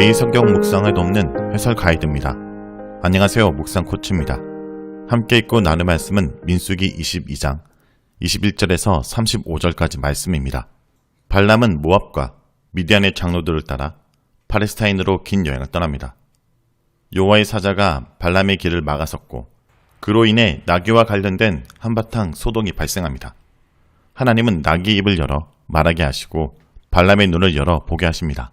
매일 성경 묵상을 돕는 해설 가이드입니다. 안녕하세요. 묵상 코치입니다. 함께 읽고 나눌 말씀은 민수기 22장 21절에서 35절까지 말씀입니다. 발람은 모압과 미디안의 장로들을 따라 팔레스타인으로 긴 여행을 떠납니다. 요와의 사자가 발람의 길을 막아섰고 그로 인해 나귀와 관련된 한바탕 소동이 발생합니다. 하나님은 나귀 입을 열어 말하게 하시고 발람의 눈을 열어 보게 하십니다.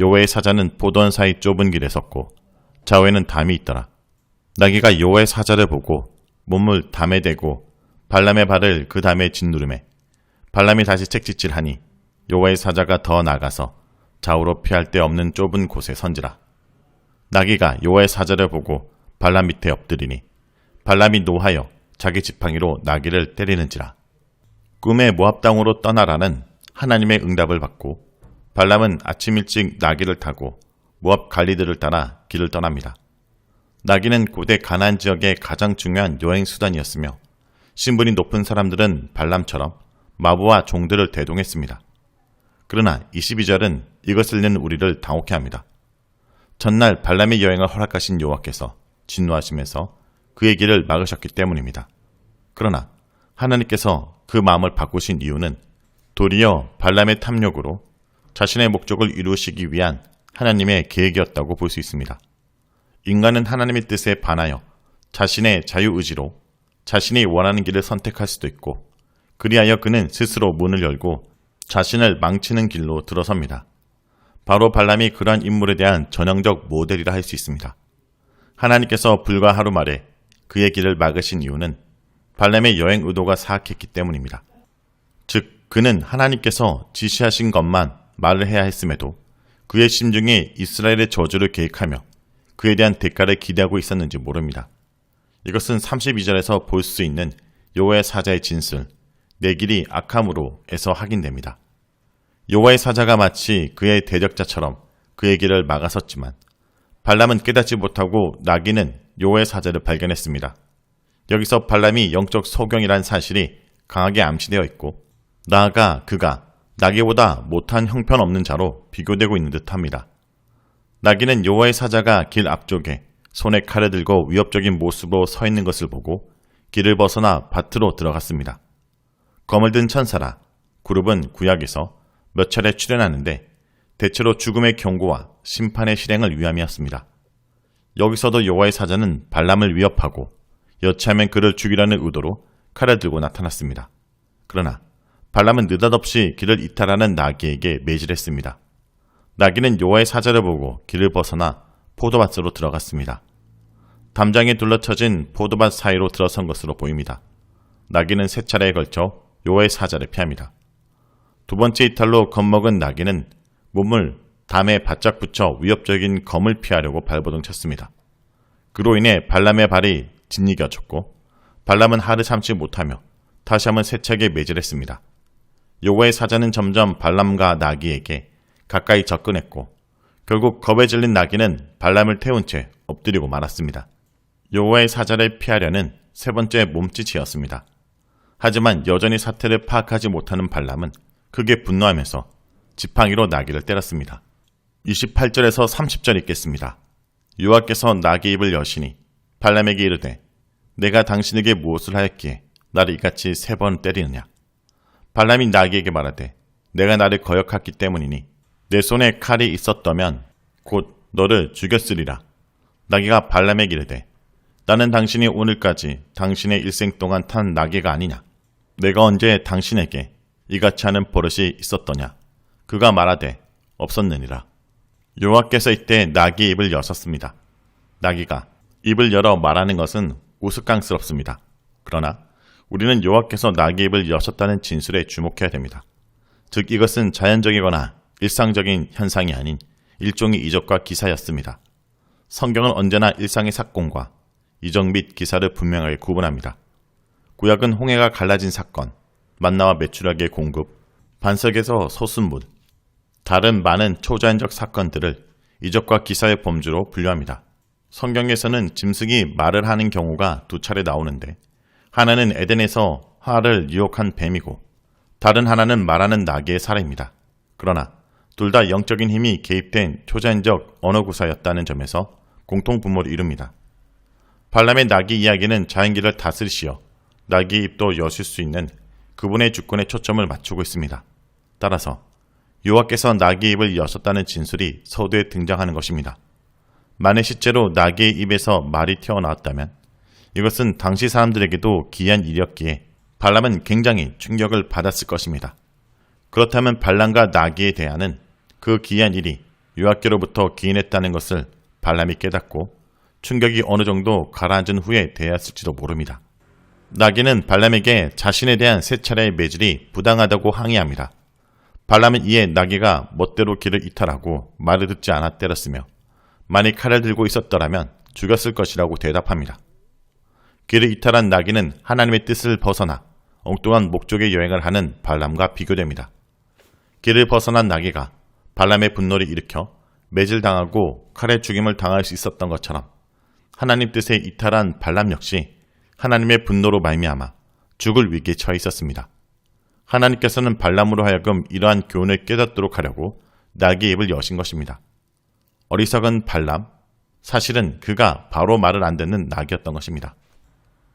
요와의 사자는 보던 사이 좁은 길에 섰고 좌우에는 담이 있더라. 나귀가 요와의 사자를 보고 몸을 담에 대고 발람의 발을 그 담에 짓누름에 발람이 다시 채찍질하니 요와의 사자가 더 나가서 좌우로 피할 데 없는 좁은 곳에 선지라. 나귀가 요와의 사자를 보고 발람 밑에 엎드리니 발람이 노하여 자기 지팡이로 나귀를 때리는지라. 꿈의 모압 땅으로 떠나라는 하나님의 응답을 받고 발람은 아침 일찍 나귀를 타고 모압 갈리들을 따라 길을 떠납니다. 나귀는 고대 가나안 지역의 가장 중요한 여행 수단이었으며 신분이 높은 사람들은 발람처럼 마부와 종들을 대동했습니다. 그러나 22절은 이것을 낸 우리를 당혹해 합니다. 전날 발람의 여행을 허락하신 여호와께서 진노하시면서 그의 길을 막으셨기 때문입니다. 그러나 하나님께서 그 마음을 바꾸신 이유는 도리어 발람의 탐욕으로 자신의 목적을 이루시기 위한 하나님의 계획이었다고 볼 수 있습니다. 인간은 하나님의 뜻에 반하여 자신의 자유의지로 자신이 원하는 길을 선택할 수도 있고 그리하여 그는 스스로 문을 열고 자신을 망치는 길로 들어섭니다. 바로 발람이 그러한 인물에 대한 전형적 모델이라 할 수 있습니다. 하나님께서 불과 하루 만에 그의 길을 막으신 이유는 발람의 여행 의도가 사악했기 때문입니다. 즉, 그는 하나님께서 지시하신 것만 말을 해야 했음에도 그의 심중에 이스라엘의 저주를 계획하며 그에 대한 대가를 기대하고 있었는지 모릅니다. 이것은 32절에서 볼 수 있는 요와의 사자의 진술, 내 길이 악함으로에서 확인됩니다. 요와의 사자가 마치 그의 대적자처럼 그의 길을 막아섰지만 발람은 깨닫지 못하고 나귀는 요와의 사자를 발견했습니다. 여기서 발람이 영적 소경이란 사실이 강하게 암시되어 있고 나아가 그가 나귀보다 못한 형편없는 자로 비교되고 있는 듯합니다. 나귀는 요와의 사자가 길 앞쪽에 손에 칼을 들고 위협적인 모습으로 서 있는 것을 보고 길을 벗어나 밭으로 들어갔습니다. 검을 든 천사라 그룹은 구약에서 몇 차례 출연하는데 대체로 죽음의 경고와 심판의 실행을 위함이었습니다. 여기서도 여호와의 사자는 발람을 위협하고 여차하면 그를 죽이라는 의도로 칼을 들고 나타났습니다. 그러나 발람은 느닷없이 길을 이탈하는 나귀에게 매질했습니다. 나귀는 여호와의 사자를 보고 길을 벗어나 포도밭으로 들어갔습니다. 담장에 둘러쳐진 포도밭 사이로 들어선 것으로 보입니다. 나귀는 세 차례에 걸쳐 여호와의 사자를 피합니다. 두 번째 이탈로 겁먹은 나귀는 몸을 담에 바짝 붙여 위협적인 검을 피하려고 발버둥 쳤습니다. 그로 인해 발람의 발이 짓이겨졌고 발람은 하를 참지 못하며 다시 한번 세차게 매질했습니다. 요거의 사자는 점점 발람과 나귀에게 가까이 접근했고 결국 겁에 질린 나귀는 발람을 태운 채 엎드리고 말았습니다. 요거의 사자를 피하려는 세 번째 몸짓이었습니다. 하지만 여전히 사태를 파악하지 못하는 발람은 크게 분노하면서 지팡이로 나귀를 때렸습니다. 28절에서 30절 읽겠습니다. 요하께서 나귀 입을 여시니 발람에게 이르되 내가 당신에게 무엇을 하였기에 나를 이같이 세 번 때리느냐 발람이 나귀에게 말하되 내가 나를 거역했기 때문이니 내 손에 칼이 있었다면 곧 너를 죽였으리라 나귀가 발람에게 이르되 나는 당신이 오늘까지 당신의 일생 동안 탄 나귀가 아니냐 내가 언제 당신에게 이같이 하는 버릇이 있었더냐 그가 말하되 없었느니라 여호와께서 이때 나귀 입을 여셨습니다. 나귀가 입을 열어 말하는 것은 우스꽝스럽습니다. 그러나 우리는 여호와께서 나귀 입을 여셨다는 진술에 주목해야 됩니다. 즉 이것은 자연적이거나 일상적인 현상이 아닌 일종의 이적과 기사였습니다. 성경은 언제나 일상의 사건과 이정 및 기사를 분명하게 구분합니다. 구약은 홍해가 갈라진 사건, 만나와 메추라기의 공급, 반석에서 소순물, 다른 많은 초자연적 사건들을 이적과 기사의 범주로 분류합니다. 성경에서는 짐승이 말을 하는 경우가 두 차례 나오는데 하나는 에덴에서 화를 유혹한 뱀이고 다른 하나는 말하는 나귀의 사례입니다. 그러나 둘 다 영적인 힘이 개입된 초자연적 언어 구사였다는 점에서 공통 분모를 이룹니다. 발람의 나귀 이야기는 자연기를 다스리시어 나귀 입도 여실 수 있는 그분의 주권에 초점을 맞추고 있습니다. 따라서 여호와께서 나귀 입을 여셨다는 진술이 서두에 등장하는 것입니다. 만일 실제로 나귀의 입에서 말이 튀어나왔다면 이것은 당시 사람들에게도 귀한 일이었기에 발람은 굉장히 충격을 받았을 것입니다. 그렇다면 발람과 나귀에 대하는 그 귀한 일이 유학계로부터 기인했다는 것을 발람이 깨닫고 충격이 어느 정도 가라앉은 후에 대했을지도 모릅니다. 나귀는 발람에게 자신에 대한 세 차례의 매질이 부당하다고 항의합니다. 발람은 이에 나귀가 멋대로 길을 이탈하고 말을 듣지 않아 때렸으며 만일 칼을 들고 있었더라면 죽였을 것이라고 대답합니다. 길을 이탈한 나귀는 하나님의 뜻을 벗어나 엉뚱한 목적의 여행을 하는 발람과 비교됩니다. 길을 벗어난 나귀가 발람의 분노를 일으켜 매질당하고 칼에 죽임을 당할 수 있었던 것처럼 하나님 뜻에 이탈한 발람 역시 하나님의 분노로 말미암아 죽을 위기에 처해 있었습니다. 하나님께서는 발람으로 하여금 이러한 교훈을 깨닫도록 하려고 나귀의 입을 여신 것입니다. 어리석은 발람, 사실은 그가 바로 말을 안 듣는 나귀였던 것입니다.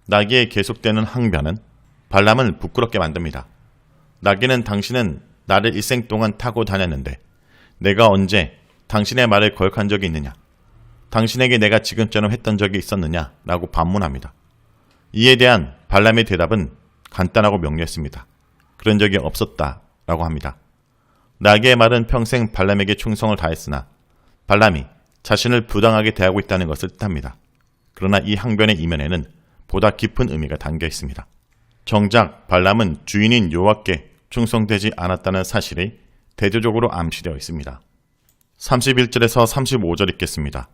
나귀의 계속되는 항변은 발람을 부끄럽게 만듭니다. 나귀는 당신은 나를 일생 동안 타고 다녔는데 내가 언제 당신의 말을 거역한 적이 있느냐? 당신에게 내가 지금처럼 했던 적이 있었느냐? 라고 반문합니다. 이에 대한 발람의 대답은 간단하고 명료했습니다. 그런 적이 없었다. 라고 합니다. 나귀의 말은 평생 발람에게 충성을 다했으나 발람이 자신을 부당하게 대하고 있다는 것을 뜻합니다. 그러나 이 항변의 이면에는 보다 깊은 의미가 담겨 있습니다. 정작 발람은 주인인 여호와께 충성되지 않았다는 사실이 대조적으로 암시되어 있습니다. 31절에서 35절 읽겠습니다.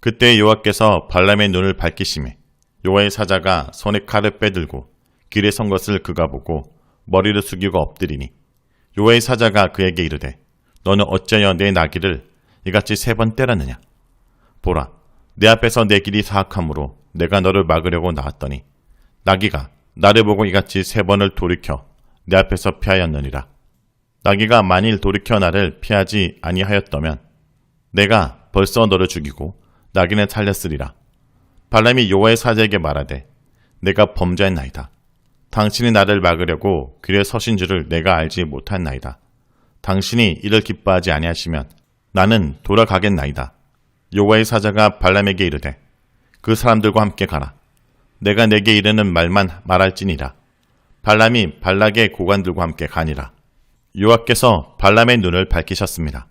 그때 여호와께서 발람의 눈을 밝히심에 여호와의 사자가 손에 칼을 빼들고 길에 선 것을 그가 보고 머리를 숙이고 엎드리니 여호와의 사자가 그에게 이르되 너는 어찌하여 내 나귀를 이같이 세 번 때렸느냐 보라 내 앞에서 내 길이 사악함으로 내가 너를 막으려고 나왔더니 나귀가 나를 보고 이같이 세 번을 돌이켜 내 앞에서 피하였느니라. 나귀가 만일 돌이켜 나를 피하지 아니하였다면 내가 벌써 너를 죽이고 나귀는 살렸으리라. 발람이 여호와의 사자에게 말하되 내가 범죄했나이다. 당신이 나를 막으려고 길에 서신 줄을 내가 알지 못했나이다. 당신이 이를 기뻐하지 아니하시면 나는 돌아가겠나이다. 여호와의 사자가 발람에게 이르되 그 사람들과 함께 가라 내가 내게 이르는 말만 말할지니라 발람이 발락의 고관들과 함께 가니라 요하께서 발람의 눈을 밝히셨습니다.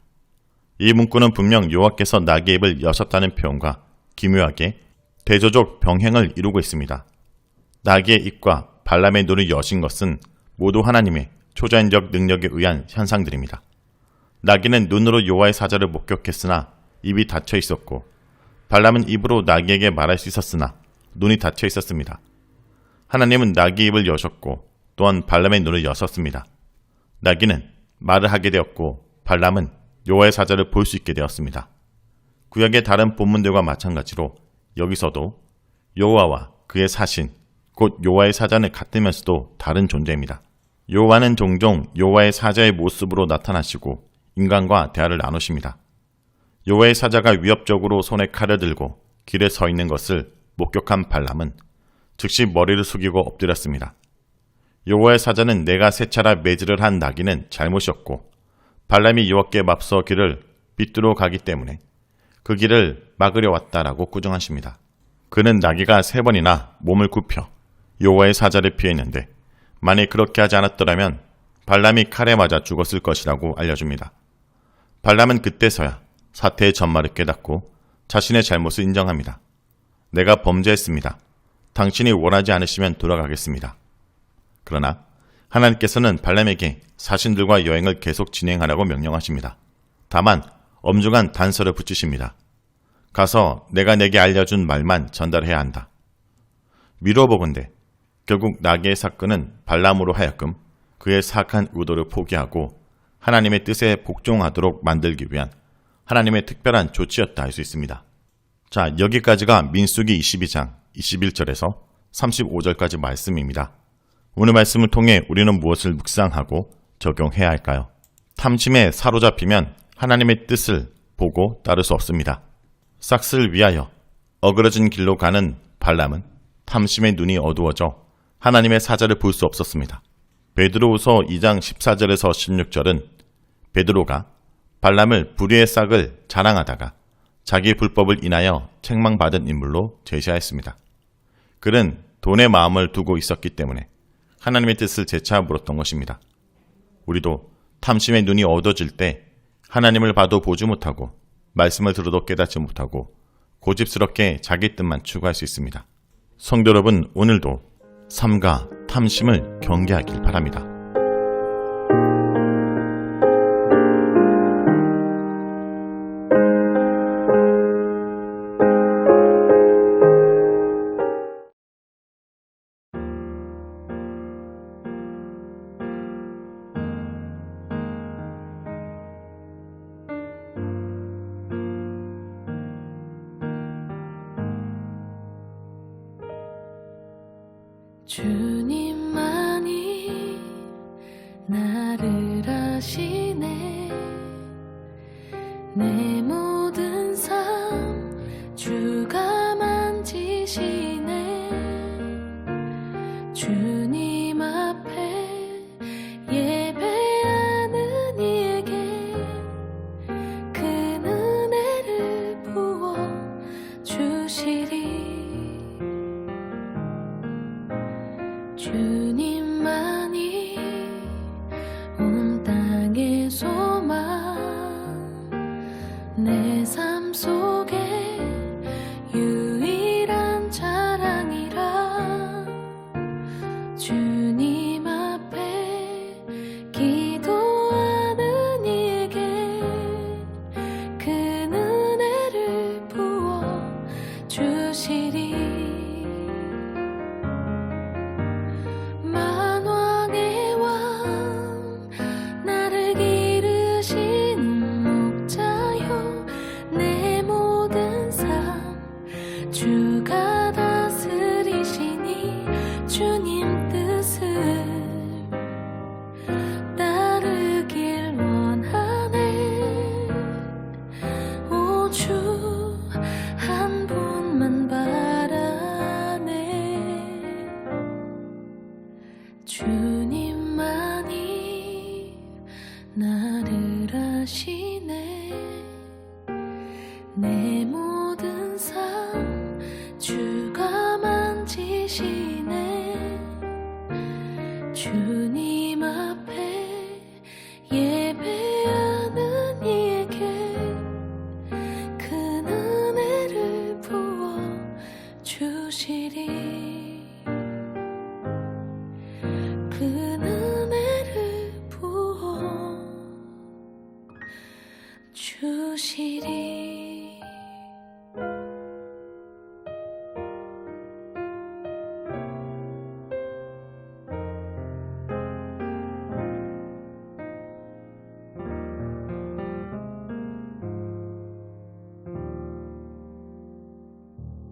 이 문구는 분명 요하께서 나귀의 입을 여셨다는 표현과 기묘하게 대조적 병행을 이루고 있습니다. 나귀의 입과 발람의 눈을 여신 것은 모두 하나님의 초자연적 능력에 의한 현상들입니다. 나귀는 눈으로 요하의 사자를 목격했으나 입이 닫혀 있었고 발람은 입으로 나귀에게 말할 수 있었으나 눈이 닫혀 있었습니다. 하나님은 나귀 입을 여셨고 또한 발람의 눈을 여셨습니다. 나귀는 말을 하게 되었고 발람은 요하의 사자를 볼 수 있게 되었습니다. 구약의 다른 본문들과 마찬가지로 여기서도 여호와와 그의 사신 곧 요하의 사자는 같으면서도 다른 존재입니다. 여호와는 종종 여호와의 사자의 모습으로 나타나시고 인간과 대화를 나누십니다. 여호와의 사자가 위협적으로 손에 칼을 들고 길에 서 있는 것을 목격한 발람은 즉시 머리를 숙이고 엎드렸습니다. 여호와의 사자는 내가 세 차례 매질을 한 나귀는 잘못이었고 발람이 여호와께 맞서 길을 비뚤어 가기 때문에 그 길을 막으려 왔다라고 꾸중하십니다. 그는 나귀가 세 번이나 몸을 굽혀 여호와의 사자를 피했는데 만일 그렇게 하지 않았더라면 발람이 칼에 맞아 죽었을 것이라고 알려줍니다. 발람은 그때서야 사태의 전말을 깨닫고 자신의 잘못을 인정합니다. 내가 범죄했습니다. 당신이 원하지 않으시면 돌아가겠습니다. 그러나 하나님께서는 발람에게 사신들과 여행을 계속 진행하라고 명령하십니다. 다만 엄중한 단서를 붙이십니다. 가서 내가 내게 알려준 말만 전달해야 한다. 미뤄 보건대 결국 나귀의 사건은 발람으로 하여금 그의 사악한 의도를 포기하고 하나님의 뜻에 복종하도록 만들기 위한 하나님의 특별한 조치였다 할 수 있습니다. 자, 여기까지가 민수기 22장 21절에서 35절까지 말씀입니다. 오늘 말씀을 통해 우리는 무엇을 묵상하고 적용해야 할까요? 탐심에 사로잡히면 하나님의 뜻을 보고 따를 수 없습니다. 싹스를 위하여 어그러진 길로 가는 발람은 탐심의 눈이 어두워져 하나님의 사자를 볼 수 없었습니다. 베드로후서 2장 14절에서 16절은 베드로가 발람을 불의의 싹을 자랑하다가 자기 불법을 인하여 책망받은 인물로 제시하였습니다. 그는 돈의 마음을 두고 있었기 때문에 하나님의 뜻을 재차 물었던 것입니다. 우리도 탐심의 눈이 어두워질 때 하나님을 봐도 보지 못하고 말씀을 들어도 깨닫지 못하고 고집스럽게 자기 뜻만 추구할 수 있습니다. 성도 여러분, 오늘도 삼가 탐심을 경계하길 바랍니다. 주님만이 나를 아시네. 내 모든 삶 주가 만지시네. 주 유 나를 아시네 내